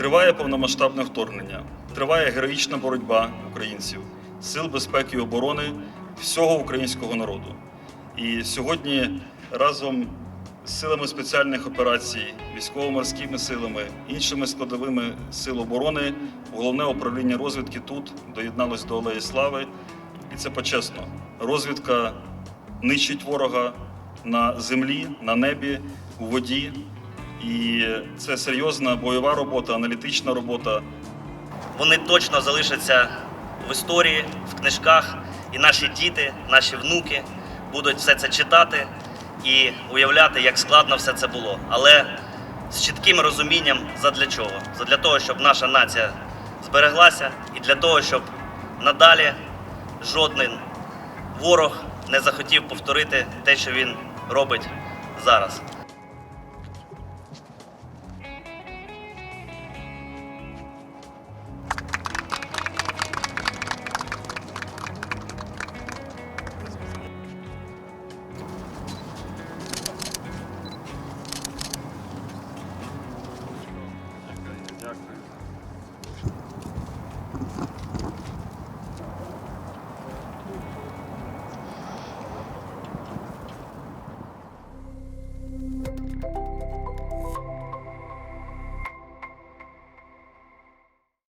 Триває повномасштабне вторгнення, триває героїчна боротьба українців, сил безпеки і оборони всього українського народу. І сьогодні разом з силами спеціальних операцій, військово-морськими силами, іншими складовими сил оборони, головне управління розвідки тут доєдналось до Алеї Слави. І це почесно. Розвідка нищить ворога на землі, на небі, у воді. І це серйозна бойова робота, аналітична робота, Вони точно залишаться в історії, в книжках, і наші діти, наші внуки будуть все це читати і уявляти, як складно все це було. Але з чітким розумінням задля чого? Задля того, щоб наша нація збереглася, і для того, щоб надалі жоден ворог не захотів повторити те, що він робить зараз.